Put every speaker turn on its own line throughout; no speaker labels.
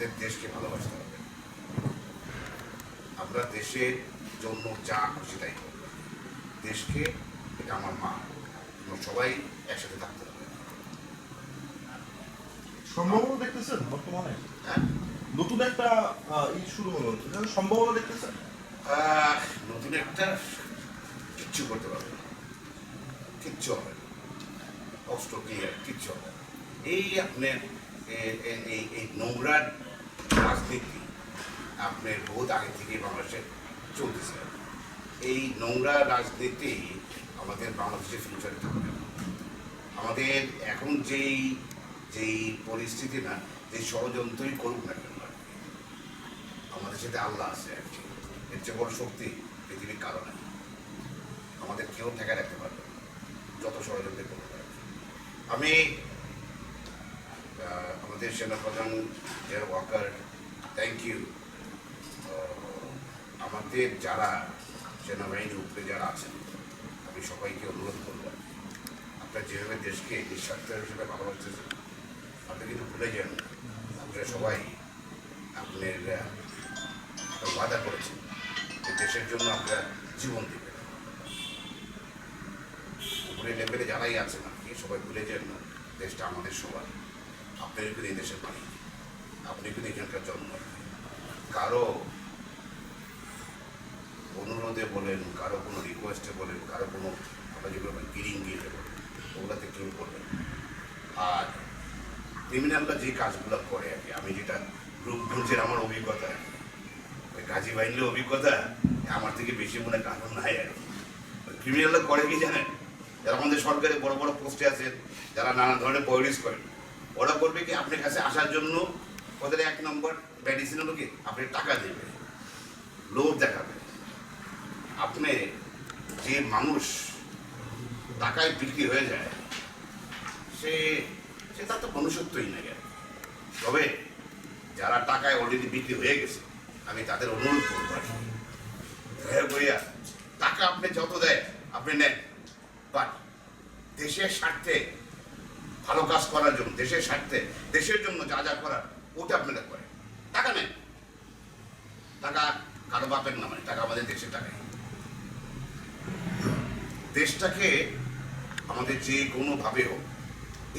আমাদের দেশকে ভালোবাসতে হবে। আমরা দেশের জন্য যা খুশি তাই দেশকে এটা আমার মা সবাই একসাথে থাকতে হবে।
সম্ভাবনা দেখতেছেন বর্তমানে?
হ্যাঁ?
নতুন একটা ই শুরু হলো। সম্ভাবনা দেখতেছেন?
নতুন একটা কিচ্ছু করতে পারবে না। কিচ্ছু হবে না। অস্ত্র ক্লিয়ার কিচ্ছু হবে এই আপনার এই এই নোংরা রাজনীতি আপনার বহুত আগে থেকে বাংলাদেশে চলতেছে। এই নোংরা রাজনীতি আমাদের বাংলাদেশের ফিউচারে থাকবে আমাদের এখন যেই যেই পরিস্থিতি না যে ষড়যন্ত্রই করুক না কেন, আমাদের সাথে আল্লাহ আছে এর চেয়ে বড় শক্তি পৃথিবীর কারণে আমাদের কেউ ঠেকা রাখতে পারবে যত ষড়যন্ত্র করবে আর কি। আমি আমাদের সেনাপ্রধান জের ওয়াকার থ্যাংক ইউ আমাদের যারা সেনাবাহিনীর উপরে যারা আছেন, আমি সবাইকে অনুরোধ করব, আপনারা যেভাবে দেশকে নিঃস্বার্থ হিসেবে ভালোবাসতেছেন, আপনি কিন্তু ভুলে যান। আপনারা সবাই আপনার ওয়াদা করেছেন যে দেশের জন্য আপনারা জীবন দেবেন উপরে লেভেলে যারাই আছেন কি সবাই ভুলে যান না, দেশটা আমাদের সবার আপনি কিন্তু এই দেশের মালিক আপনি কিন্তু এখানকার জন্ম কারও অনুরোধে বলেন, কারও কোনো রিকোয়েস্টে বলেন, কারও কোনো আমরা যেগুলো গিরিং গিয়ে বলেন, ওগুলোতে কেউ করবেন। না। আর ক্রিমিনালরা যে কাজগুলো করে আর কি, আমি যেটা রূপগঞ্জের আমার অভিজ্ঞতা। ওই গাজী বাহিনীর অভিজ্ঞতা, আমার থেকে বেশি মনে কারণ নাই আর কি। ক্রিমিনালরা করে কি জানেন? যারা আমাদের সরকারে বড় বড় পোস্টে আছেন, যারা নানা ধরনের পলিটিক্স করেন, ওরা করবে কি, আপনার কাছে আসার জন্য ওদের এক নম্বর মেডিসিন হলো কি? আপনি টাকা দেবে লোভ দেখাবে আপনি যে মানুষ টাকায় বিক্রি হয়ে যায়, সে সে তার তো মনুষ্যত্বই না গেল তবে যারা টাকায় অলরেডি বিক্রি হয়ে গেছে, আমি তাদের অনুরোধ করব আর করিয়া টাকা আপনি যত দেয় আপনি নেন। বাট দেশের স্বার্থে ভালো কাজ করার জন্য, দেশের স্বার্থে, দেশের জন্য যা যা করার ওটা আপনারা করেন টাকা নেন টাকা কারও বাপের নামে টাকা আমাদের দেশের টাকায় দেশটাকে আমাদের যে কোনোভাবে হোক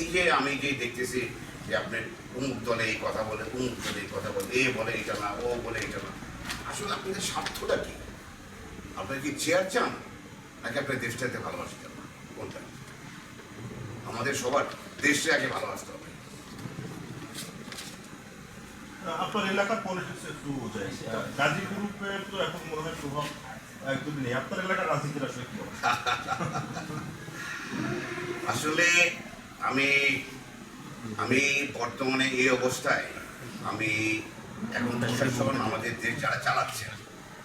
এই যে আমি যে দেখতেছি যে আপনি অমুক দলে এই কথা বলে অমুক দলে এই কথা বলে এ বলে এটা না ও বলে এটা না। আসলে আপনাদের স্বার্থটা কি? আপনার কি চেয়ার চান? নাকি আপনার দেশটাকে ভালোবাসতে চান? কোনটা? আমাদের সবার দেশকে আগে ভালোবাসতে হবে।
আপনার এলাকার পলিটিক্স একটু যাই গাজী গ্রুপের তো এখন মনে হয় প্রভাব একদমই নেই। আপনার এলাকার রাজনীতির আসলে কি
আসলে আমি আমি বর্তমানে এই অবস্থায় আমি এখন প্রশাসন আমাদের দেশ যারা চালাচ্ছে,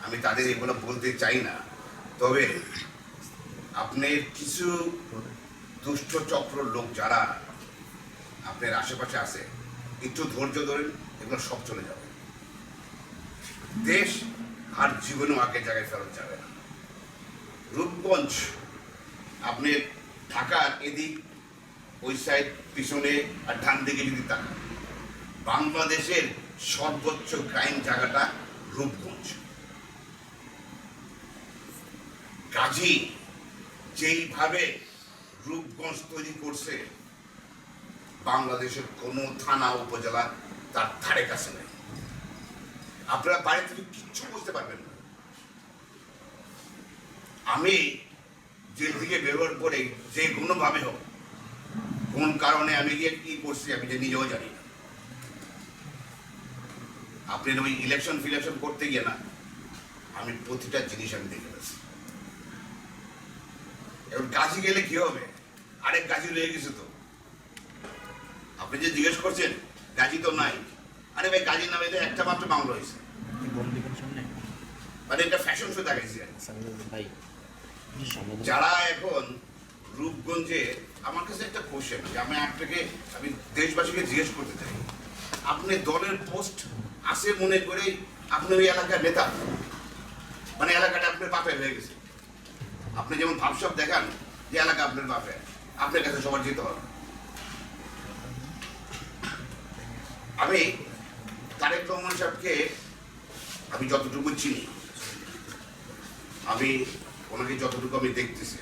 আমি তাদের এগুলো বলতে চাই না। তবে আপনার কিছু দুষ্ট চক্র লোক যারা আপনার আশেপাশে আছে, একটু ধৈর্য ধরেন, এগুলো সব চলে যাবে। দেশ আর জীবনেও আগের জায়গায় ফেরত যাবে না। রূপগঞ্জ, আপনি ঢাকার এদিক, ওই সাইড পিছনে আর ডান দিকে যদি তাকান, বাংলাদেশের সর্বোচ্চ ক্রাইম জায়গাটা রূপগঞ্জ। গাজী যেইভাবে রূপগঞ্জ তৈরি করছে, বাংলাদেশের কোনো থানা উপজেলা তার ধারে কাছে নেই। আপনারা বাড়ি থেকে কিচ্ছু বুঝতে পারবেন না। আমি জেল থেকে বেরোর পরে যে কোনোভাবে হোক কোন কারণে আমি গিয়ে কি করছি আমি যে নিজেও জানি না। আপনার ওই ইলেকশন ফিলেকশন করতে গিয়ে না আমি প্রতিটা জিনিস আমি দেখে গেছি এবার গাছি গেলে কি হবে? আরেক গাছি রয়ে গেছে তো। আপনি যে জিজ্ঞেস করছেন গাছি তো নাই। আরে ভাই গাজীর নামে একটা মাত্র মামলা হয়েছে। মানে এটা ফ্যাশন শো দেখাইছি।
ভাই
যারা এখন রূপগঞ্জে আমার কাছে একটা কোশ্চেন যে আমি আপনাকে, আমি দেশবাসীকে জিজ্ঞেস করতে চাই। আপনি দলের পোস্ট আছে মনে করে আপনি ওই এলাকার নেতা? মানে এলাকাটা আপনার বাপের হয়ে গেছে। আপনি যেমন ভাবসব দেখান যে এলাকা আপনার বাপের, আপনার কাছে সবার যেতে হবে। আমি তারেক রহমান সাহেবকে, আমি যতটুকু চিনি, আমি ওনাকে যতটুকু আমি দেখতেছি।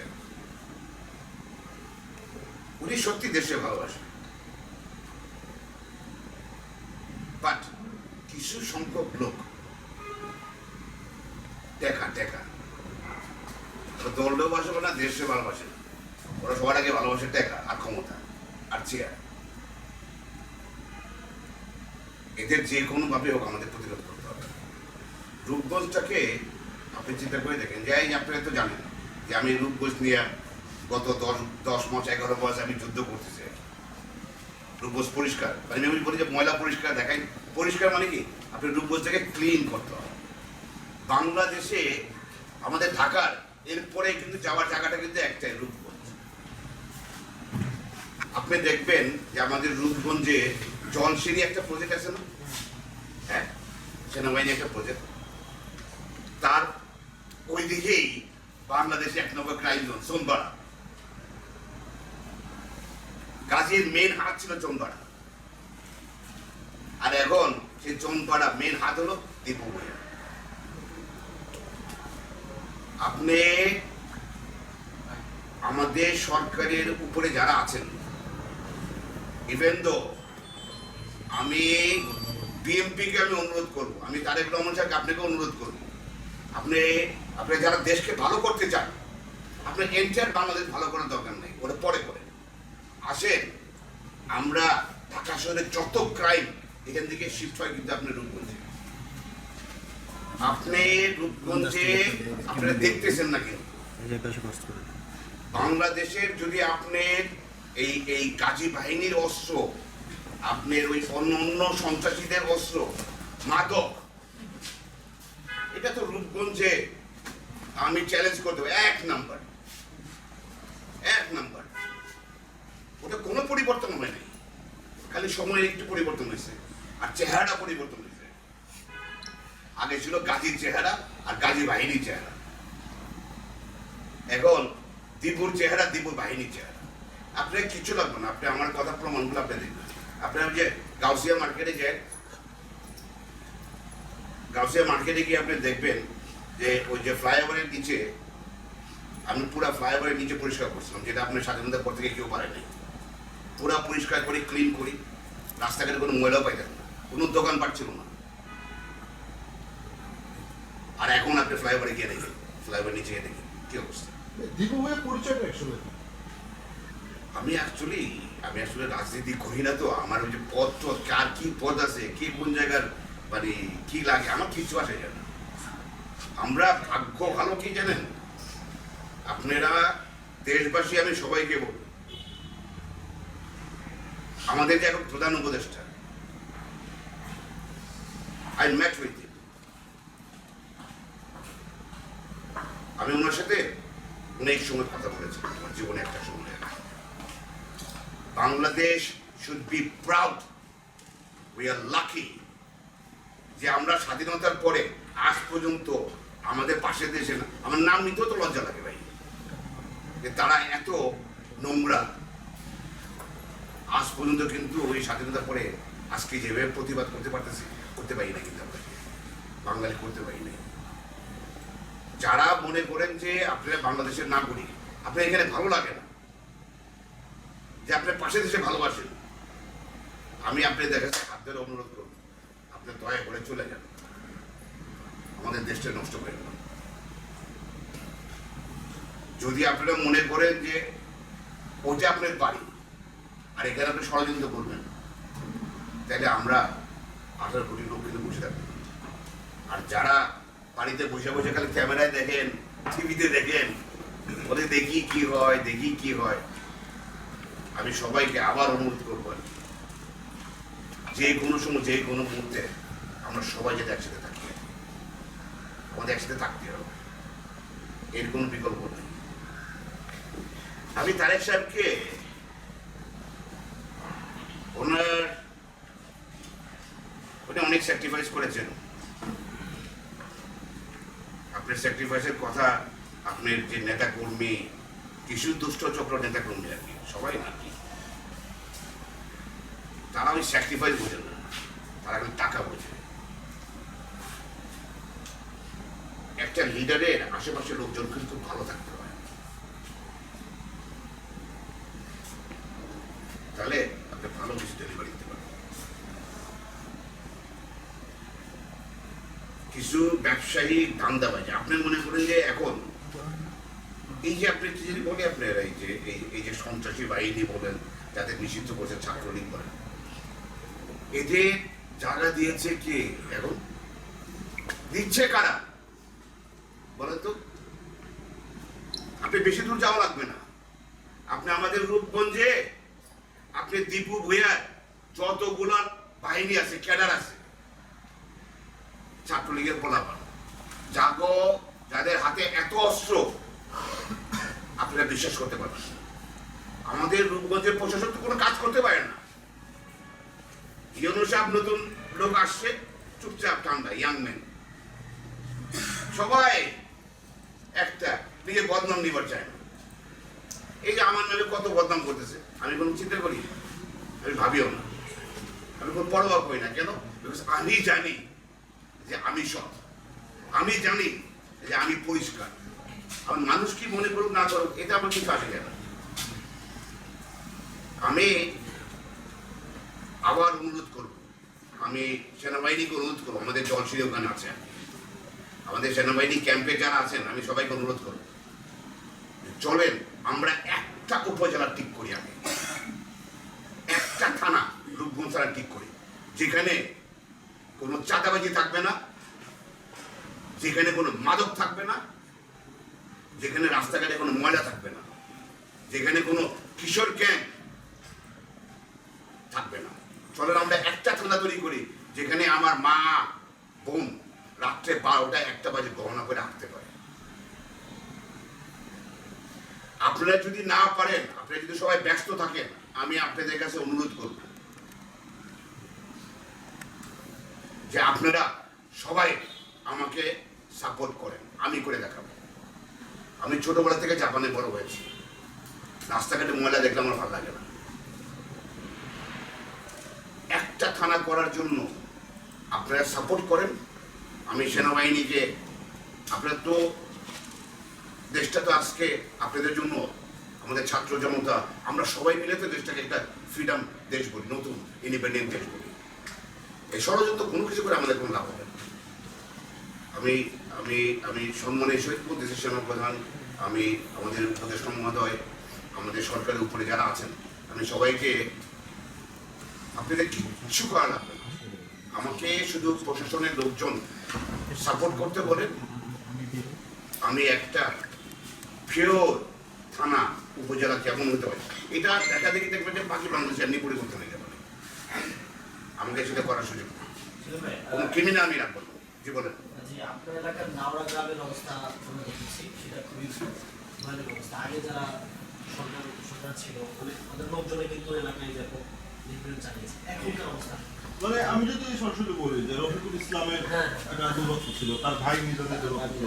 উনি সত্যি দেশে ভালোবাসেন। বাট কিছু সংখ্যক লোক টেকা টেকা দলটাও বাসবে না দেশে ভালোবাসে। ওরা সবার আগে ভালোবাসে টাকা আর ক্ষমতা আর চেয়ার। এদের যে কোনো ভাবে হোক আমাদের প্রতিরোধ করতে হবে। রূপগঞ্জটাকে আপনি চিন্তা করে দেখেন যে, এই আপনারা তো জানেন যে, আমি রূপগঞ্জ নিয়ে গত দশ দশ মাস, এগারো মাস আমি যুদ্ধ করতেছি। রূপগঞ্জ পরিষ্কার। মানে আমি বলি যে ময়লা পরিষ্কার দেখাই। পরিষ্কার মানে কি? আপনি রূপগঞ্জটাকে ক্লিন করতে হবে। বাংলাদেশে, আমাদের ঢাকার, এরপরে কিন্তু যাওয়ার জায়গাটা কিন্তু একটাই রূপগঞ্জ। আপনি দেখবেন যে আমাদের রূপগঞ্জে জলসিঁড়ি একটা প্রজেক্ট আছে না? হ্যাঁ? সেনাবাহিনী একটা প্রজেক্ট তার ওই দিকেই বাংলাদেশে এক নম্বর ক্রাইম জোন সোনপাড়া গাজীর মেন হাত ছিল চোনপাড়া আর এখন সেই চোনপাড়া মেন হাত হলো দীপু। আপনি আমাদের সরকারের উপরে যারা আছেন ইভেন দো আমি বিএমপিকে আমি অনুরোধ করব, আমি তারেক রহমান সাহেবকে আপনাকে অনুরোধ করব, আপনি আপনি যারা দেশকে ভালো করতে চান, আপনার এন্টায়ার বাংলাদেশ ভালো করার দরকার নেই, ওটা পরে করেন আসেন। আমরা ঢাকা শহরের যত ক্রাইম এখান থেকে শিফট হয় কিন্তু আপনি রূপগঞ্জে। আপনি রূপগঞ্জে আপনারা দেখতেছেন না কিন্তু বাংলাদেশের যদি আপনার এই এই কাজী বাহিনীর অস্ত্র, আপনার ওই অন্য অন্য সন্ত্রাসীদের অস্ত্র, মাদক, এটা তো রূপগঞ্জে, আমি চ্যালেঞ্জ করতে এক নাম্বার এক নাম্বার ওটা কোনো পরিবর্তন হয় নাই খালি সময়ের একটু পরিবর্তন হয়েছে। আর চেহারাটা পরিবর্তন হয়েছে। আগে ছিল গাজীর চেহারা আর গাজী বাহিনীর চেহারা। এখন দীপুর চেহারা, দীপুর বাহিনীর চেহারা। আপনার কিছু লাগবে না। আপনি আমার কথা প্রমাণগুলো আপনি দেখবেন। আপনি ওই যে গাউসিয়া মার্কেটে যায় গাউসিয়া মার্কেটে গিয়ে আপনি দেখবেন যে ওই যে ফ্লাইওভারের নিচে, আমি পুরো ফ্লাইওভারের নিচে পরিষ্কার করছিলাম, যেটা আপনার স্বাধীনতা পর থেকে কেউ পারে নাই পুরো পরিষ্কার করি ক্লিন করি। রাস্তাঘাটে কোনো ময়লাও পাইতেন না কোনো দোকান পাচ্ছিল না। আর এখন আপনি ফ্লাইওভারে গিয়ে দেখেন ফ্লাইওভার নিচে গিয়ে দেখেন কি অবস্থা।
দীপু ভাইয়ের পরিচয়টা অ্যাকচুয়ালি
আমি অ্যাকচুয়ালি আমি আসলে রাজনীতি করি না তো আমার ওই যে পদ টদ কার কি পদ আছে কে কোন জায়গার মানে কি লাগে আমার কিছু আসে যায় না। আমরা ভাগ্য ভালো কি জানেন? আপনারা দেশবাসী আমি সবাইকে বলব আমাদের যে এখন প্রধান উপদেষ্টা আই ম্যাচ উইথ আমি ওনার সাথে অনেক সময় কথা বলেছি, আমার জীবনে একটা সময়। Bangladesh should be proud we are lucky যে আমরা স্বাধীনতার পরে আজ পর্যন্ত আমাদের পাশের দেশে আমার নাম নিতেও তো লজ্জা লাগে ভাই। যে তারা এত নোংরা আজ পর্যন্ত কিন্তু ওই স্বাধীনতার পরে আজকে যেভাবে প্রতিবাদ করতে পারতেছি, করতে পারি না কিন্তু আমরা। বাঙালি করতে পারি না যারা মনে করেন যে আপনারা বাংলাদেশের নাগরিক, আপনার এখানে ভালো লাগে না। যে আপনার পাশে দেশে ভালোবাসেন। আমি আপনার দেখা ধরে অনুরোধ করব, আপনার দয়া করে চলে যান। আমাদের দেশটা নষ্ট করে না যদি আপনারা মনে করেন যে ওটা আপনার বাড়ি আর এখানে আপনি ষড়যন্ত্র করবেন তাহলে আমরা আঠারো কোটি লোক কিন্তু বসে থাকব। আর যারা বাড়িতে বসে বসে খালি ক্যামেরায় দেখেন, টিভিতে দেখেন, ওদের দেখি কি হয়, দেখি কি হয়, আমি সবাইকে আবার অনুরোধ করব। যে কোনো সময়, যে কোনো মুহূর্তে আমরা সবাই যাতে একসাথে থাকি। আমাদের একসাথে থাকতে হবে। এর কোনো বিকল্প নেই। আমি তারেক সাহেবকে ওনার উনি অনেক স্যাক্রিফাইস করেছেন। আপনার স্যাক্রিফাইসের কথা আপনার যে নেতাকর্মী কিছু দুষ্ট চক্র নেতাকর্মী আর কি, সবাই না কি। তারা ওই স্যাক্রিফাইস বোঝে না। তারা কিন্তু টাকা বোঝে। একটা লিডারের আশেপাশে লোকজন কিন্তু ভালো থাকতে। ব্যবসায়ী ধান্দাবাজ আপনি মনে করেন যে এখন এই যে আপনি কি বলে আপনার এই যে এই যে সন্ত্রাসী বাহিনী বলেন যাদের নিষিদ্ধ করছে ছাত্রলীগ বলেন, এদের জায়গা দিয়েছে কে এখন? দিচ্ছে কারা? বলেন তো। আপনি বেশি দূর যাওয়া লাগবে না। আপনি আমাদের রূপগঞ্জে, আপনি দীপু ভূয়ার যতগুলো বাহিনী আছে, ক্যাডার আছে, ছাত্রলীগের পোলাপান জাগো, যাদের হাতে এত অস্ত্র, আপনারা বিশ্বাস করতে পারবেন না। আমাদের রূপগঞ্জের প্রশাসন তো কোনো কাজ করতে পারে না। ইউনো সাহেব নতুন লোক আসছে, চুপচাপ ঠান্ডা ইয়াং ম্যান সবাই একটা নিজের বদনাম নিবার চায় না। এই যে আমার নামে কত বদনাম করতেছে, আমি কোনো চিন্তা করি। আমি ভাবিও না। আমি কোনো পরোয়া করি না। কেন? আমি জানি যে আমি সৎ। আমি জানি যে আমি পরিষ্কার। আর মানুষ কি মনে করুক না করুক, এটা আমার কিছু আসে যায় আমি আবার অনুরোধ করব। আমি সেনাবাহিনীকে অনুরোধ করব। আমাদের জলশিরি ওখানে আছে। আমাদের সেনাবাহিনী ক্যাম্পে যারা আছেন, আমি সবাইকে অনুরোধ করব। চলেন, আমরা একটা উপজেলা ঠিক করি আগে। একটা থানা রূপগঞ্জ থানা ঠিক করি। যেখানে কোনো চাঁদাবাজি থাকবে না যেখানে কোনো মাদক থাকবে না, যেখানে রাস্তাঘাটে কোনো ময়লা থাকবে না, যেখানে কোনো কিশোর ক্যাম্প থাকবে না। চলেন আমরা একটা থানা তৈরি করি, যেখানে আমার মা, বোন রাত্রে বারোটা একটা বাজে গহনা করে রাখতে পারে। আপনারা যদি না পারেন, আপনারা যদি সবাই ব্যস্ত থাকেন, আমি আপনাদের কাছে অনুরোধ করব যে আপনারা সবাই আমাকে সাপোর্ট করেন, আমি করে দেখাবো। আমি ছোটবেলা থেকে জাপানে বড় হয়েছি। রাস্তাঘাটে ময়লা দেখলে আমার ভালো লাগে না। একটা থানা করার জন্য আপনারা সাপোর্ট করেন, আমি সেনাবাহিনীকে আপনার তো, দেশটা তো আজকে আপনাদের জন্য আমাদের ছাত্র জনতা, আমরা সবাই মিলে তো দেশটাকে একটা ফ্রিডম দেশ বলি, নতুন ইন্ডিপেন্ডেন্ট দেশ বলি। এই ষড়যন্ত্র কোনো কিছু করে আমাদের কোনো লাভ হবে আমি আমি আমি সম্মানের সহিত বলতেছি সেনাপ্রধান আমি আমাদের উপদেষ্টা মহোদয় আমাদের সরকারের উপরে যারা আছেন আমি সবাইকে আপনাদের কিচ্ছু করা লাগবে আমাকে শুধু প্রশাসনের লোকজন সাপোর্ট করতে বলেন। আমি একটা ফিওর থানা উপজেলা কেমন হতে পারে? এটা দেখা দেখি দেখবেন যে বাকি বাংলাদেশ এমনি পরিবর্তন হয়ে যাবে। আমাকে সেটা করার সুযোগ। কোনো ক্রিমিনাল আমি রাখব না জীবনের
জি আপনার এলাকার নাওড়া গ্রামের অবস্থা আমরা দেখেছি সেটা খুবই ভয়ানক অবস্থা। আগে যারা সরকার সরকার ছিল ওদের ওদের লোকজনে কিন্তু এলাকায় দেখো নিপীড়ন চালিয়েছে। এখনকার অবস্থা।
মানে আমি যদি সরাসরি বলি যে রফিকুল ইসলামের
হ্যাঁ।
একটা দূরত্ব ছিল তার ভাই নিজেদের দূরত্ব ছিল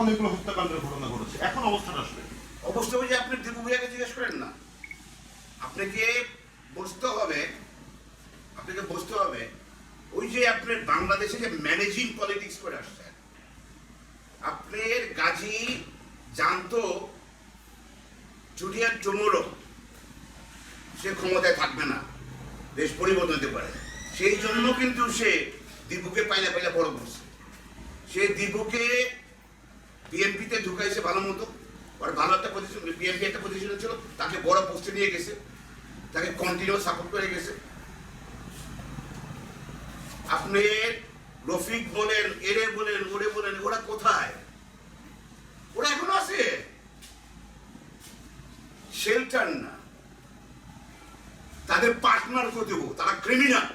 অনেকগুলো হত্যাকাণ্ডের ঘটনা ঘটেছে। এখন অবস্থাটা আসলে
অবস্থা ওই যে আপনি দীপু ভাইয়াকে জিজ্ঞেস করেন না আপনাকে বুঝতে হবে আপনাকে বুঝতে হবে ওই যে আপনার বাংলাদেশে যে ম্যানেজিং পলিটিক্স করে আসছেন আপনার গাজী জানতো জুলিয়ার টুমোরো সে ক্ষমতায় থাকবে না, দেশ পরিবর্তন হতে পারে। সেই জন্য কিন্তু সে দীপুকে পাইলা পাইলা বড় করছে সে দীপুকে বিএনপিতে ঢুকাইছে ভালো মতো ওর ভালো একটা পজিশন বিএনপি একটা পজিশনে ছিল, তাকে বড় পোস্টে নিয়ে গেছে, তাকে কন্টিনিউ সাপোর্ট করে গেছে। আপনি রফিক বলেন, এরে বলেন, ওরে বলেন, ওরা কোথায়? ওরা এখনও আছে। শেল্টার না। তাদের পার্টনার করে দেবো? তারা ক্রিমিনাল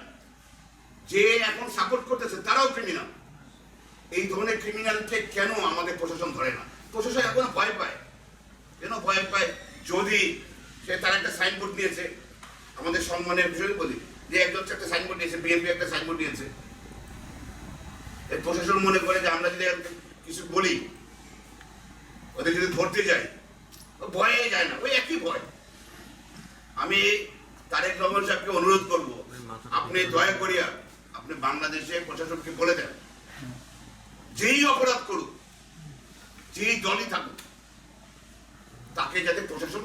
যে এখন সাপোর্ট করতেছে, তারাও ক্রিমিনাল এই ধরনের ক্রিমিনালকে কেন আমাদের প্রশাসন ধরে না? প্রশাসন এখন ভয় পায়। কেন ভয় পায়? যদি সে তার একটা সাইনবোর্ড নিয়েছে আমাদের সম্মানের বিষয়ে বলি। যে একজন একটা সাইনবোর্ড নিয়েছে বিএনপি একটা সাইনবোর্ড নিয়েছে প্রশাসন মনে করে যে আমরা যদি কিছু বলি, ওদের যদি ধরতে যাই ভয়ে যায় না, ওই একই ভয়। আমি তারেক রহমান সাহেবকে অনুরোধ করব, আপনি দয়া করিয়া আপনি বাংলাদেশের প্রশাসনকে বলে দেন। যেই অপরাধ করুক, যেই দলই থাকুক, তাকে যাতে প্রশাসন